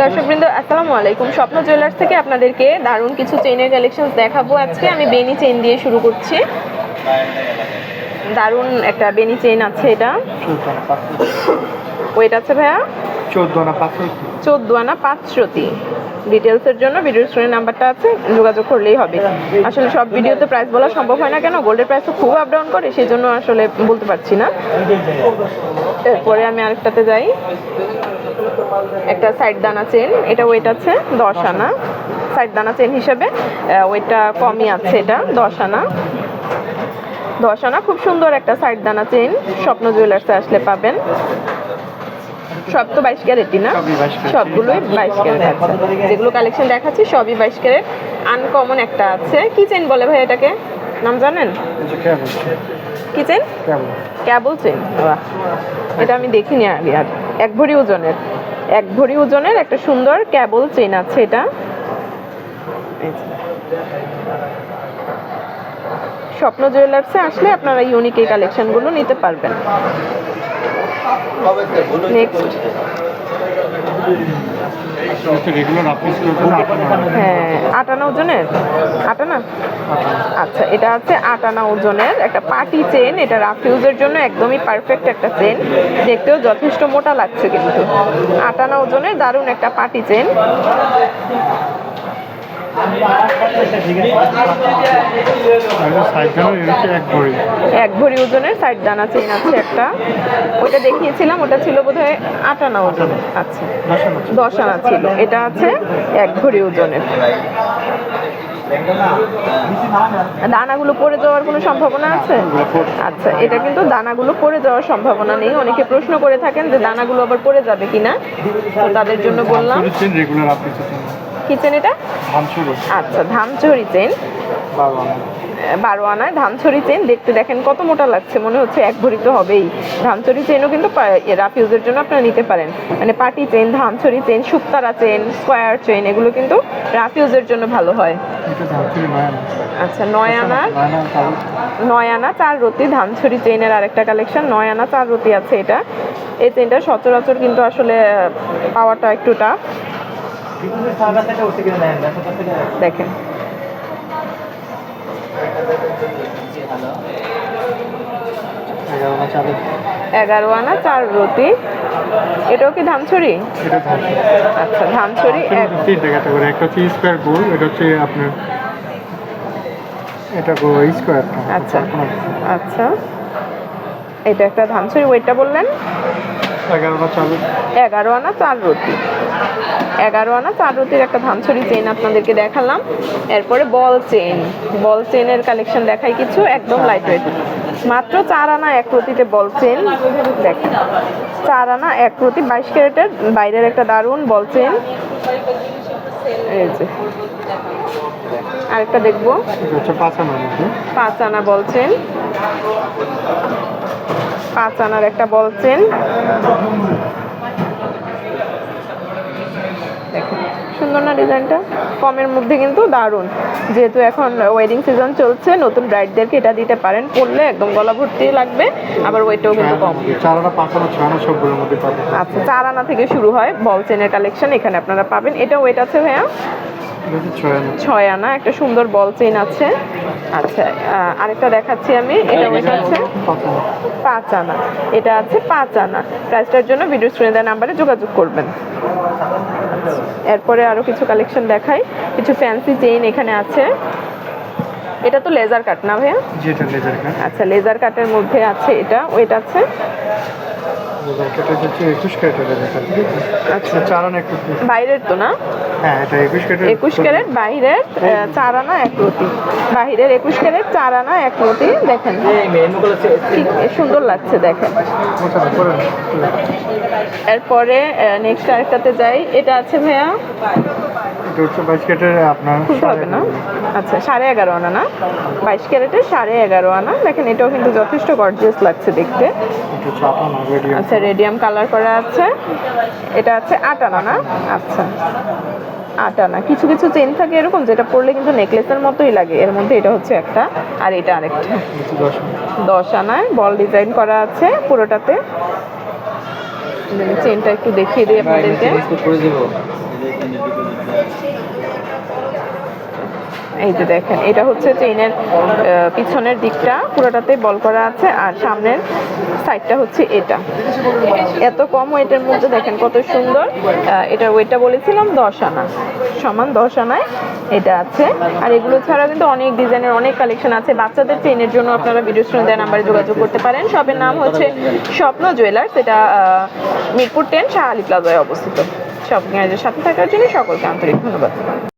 দর্শকবৃন্দ আসসালামু আলাইকুম। স্বপ্ন জুয়েলার্স থেকে আপনাদেরকে দারুণ কিছু চেইনের কালেকশন দেখাবো আজকে। আমি বেনি চেইন দিয়ে শুরু করছি। দারুণ একটা বেনি চেইন আছে এটা। ওয়েট আছে ভাইয়া? চোদ্দ না পাঁচশো চোদ্দ আনা পাঁচশোটি ডিটেলসের জন্য ভিডিও স্ক্রিনের নাম্বারটা আছে যোগাযোগ করলেই হবে। আসলে সব ভিডিওতে প্রাইস বলা সম্ভব হয় না কেন? গোল্ডের প্রাইস তো খুব আপ ডাউন করে সেই জন্য আসলে বলতে পারছি না। এরপরে আমি আরেকটাতে যাই। একটা সাইড দানা চেন এটা ওয়েট আছে দশ আনা। সাইড দানা চেন হিসেবে ওয়েটটা কমই আছে এটা দশ আনা। দশ আনা খুব সুন্দর একটা সাইড দানা চেন স্বপ্ন জুয়েলার্সে আসলে পাবেন। সব তো বাইশ ক্যারেটই না? সবই 22 ক্যারেট। সবগুলোই বাইশ ক্যারেট আছে। যেগুলো কালেকশন দেখাচ্ছি সবই বাইশ ক্যারেট। আনকমন একটা আছে। কি চেন বলে ভাই এটাকে? নাম জানেন? কি চেন ক্যাবল চেন এটা আমি দেখিনি আগে আর। এক ভরি ওজনের। এক ভরি ওজনের একটা সুন্দর ক্যাবল চেন আছে এটা। স্বপ্ন জুয়েলার্সে আসলে আপনারা ইউনিক এই কালেকশনগুলো নিতে পারবেন। নেক্সট হ্যাঁ আটানা ওজনের? আটানা আচ্ছা এটা আছে আটানা ওজনের একটা পার্টি চেন। এটা রাফিউজের জন্য একদমই পারফেক্ট একটা চেন। দেখতেও যথেষ্ট মোটা লাগছে কিন্তু। আটানা ওজনের দারুণ একটা পার্টি চেন। এক ভরি। ওজনের সাইড দানা চেন আছে একটা। ওটা দেখিয়েছিলাম ওটা ছিল বোধহয় আটানা ওজনের আচ্ছা। দশ আনা দশ আনা ছিল। এটা আছে এক ভরি ওজনের। দানাগুলো পড়ে যাওয়ার কোনো সম্ভাবনা আছে? আচ্ছা এটা কিন্তু দানাগুলো পড়ে যাওয়ার সম্ভাবনা নেই। অনেকে প্রশ্ন করে থাকেন যে দানাগুলো আবার পড়ে যাবে কিনা? তো তাদের জন্য বললাম। রেগুলার অফিস কিচেন এটা? আচ্ছা ধামচুরি চেন। বারো আনা বারো আনায় ধামছড়ি চেন। দেখতে দেখেন কত মোটা লাগছে মনে হচ্ছে এক ভরি তো হবেই। ধামছড়ি চেনও কিন্তু রাফ ইউজের জন্য আপনারা নিতে পারেন। মানে party chain Dhamchhari chain Shuktara chain square chain এগুলো কিন্তু রাফ ইউজের জন্য ভালো হয়। আচ্ছা নয় আনার নয় আনা নয় আনা চার। রতি ধামছড়ি চেনের আরেকটা কালেকশন। নয় আনা চার রতি আছে এটা। এই চেনটা সচরাচর কিন্তু আসলে পাওয়াটা একটু টাফ দেখেন। এগারো আনা চার রতি এটাও কি ধামছড়ি? এটা আচ্ছা ধামছড়ি তিনটে ক্যাটাগরি একটা হচ্ছে স্কোয়ার গোল এটা হচ্ছে আপনার এটা গো স্কোয়ার। আচ্ছা আচ্ছা। এটা একটা ধামছড়ি ওয়েটটা বললেন? এগারো আনা চার রুটি। এগারো আনা চার রুটির একটা ধামছড়ি চেন আপনাদেরকে দেখালাম। এরপরে বল চেন বল চেনের কালেকশন দেখাই কিছু একদম লাইট ওয়েট মাত্র চার আনা এক রুটিতে বল চেন দেখেন চার আনা এক রুটি বাইশ ক্যারেটের বাইরের একটা দারুণ বল চেন এই যে। আরেকটা দেখব। পাঁচ আনা বলছেন পাঁচ আনার একটা বলছেন দেখেন সুন্দর না ডিজাইনটা? কমের মধ্যে কিন্তু দারুণ। যেহেতু এখন ওয়েডিং সিজন চলছে নতুন ব্রাইডদেরকে এটা দিতে পারেন পরলে একদম গলা ভর্তি লাগবে আবার ওয়েটও কিন্তু কম। পাবেন। আচ্ছা চার আনা থেকে শুরু হয় বল চেনের কালেকশন এখানে আপনারা পাবেন। এটা ওয়েট আছে ভাইয়া? ছয় আনা একটা সুন্দর বল চেন আছে। আচ্ছা আরেকটা দেখাচ্ছি আমি। এটা ওয়েট আছে পাঁচ আনা এটা আছে পাঁচ আনা প্রাইসটার জন্য ভিডিও স্ক্রিনে দেওয়া নাম্বারে যোগাযোগ করবেন। এরপরে আরও কিছু কালেকশন দেখাই। কিছু ফ্যান্সি চেইন এখানে আছে। এটা তো লেজার কাট না ভাইয়া? আচ্ছা লেজার কাটের মধ্যে আছে এটা। ওয়েট আছে? হচ্ছে একুশ ক্যারেটের ঠিক আছে? আচ্ছা। বাইরের তো না? হ্যাঁ এটা একুশ ক্যারেটের একুশ ক্যারেট বাইরের আহ, চার আনা এক রতি বাহিরের একুশ ক্যারেট চার আনা এক রতি দেখেন। ঠিক সুন্দর লাগছে দেখেন। এরপরে নেক্সট আরেকটাতে যাই। এটা আছে ভাইয়া? হচ্ছে বাইশ ক্যারেটের আপনার হবে না? আচ্ছা সাড়ে এগারো আনা না? বাইশ ক্যারেটের সাড়ে এগারো আনা। দেখেন এটাও কিন্তু যথেষ্ট গর্জিয়াস লাগছে দেখতে। আচ্ছা রেডিয়াম কালার করা আছে। এটা আছে আট আনা না? আচ্ছা আট আনা। কিছু কিছু চেন থাকে এরকম যেটা পরলে কিন্তু নেকলেসের মতোই লাগে। এর মধ্যে এটা হচ্ছে একটা আর এটা আরেকটা। দশ দশ আনায় বল ডিজাইন করা আছে পুরোটাতে। চেনটা একটু দেখিয়ে দিই আপনাদেরকে করে দেবো এই যে দেখেন, এটা হচ্ছে চেইনের পিছনের দিকটা, পুরোটাতে বল করা আছে, আর সামনের সাইডটা হচ্ছে এটা। এত কম ওয়েটের মধ্যে দেখেন কত সুন্দর এটার ওয়েটটা বলেছিলাম দশ আনা, সমান দশ আনায় এটা আছে। আর এগুলো ছাড়া কিন্তু অনেক ডিজাইনের অনেক কালেকশন আছে। বাচ্চাদের চেইনের জন্য আপনারা ভিডিও স্ক্রিনে দেওয়া নাম্বারে যোগাযোগ করতে পারেন। শপের নাম হচ্ছে স্বপ্ন জুয়েলার্স, এটা মিরপুর টেন শাহ আলী প্লাজায় অবস্থিত। শপিং সাথে থাকার জন্য সকলকে আন্তরিক ধন্যবাদ।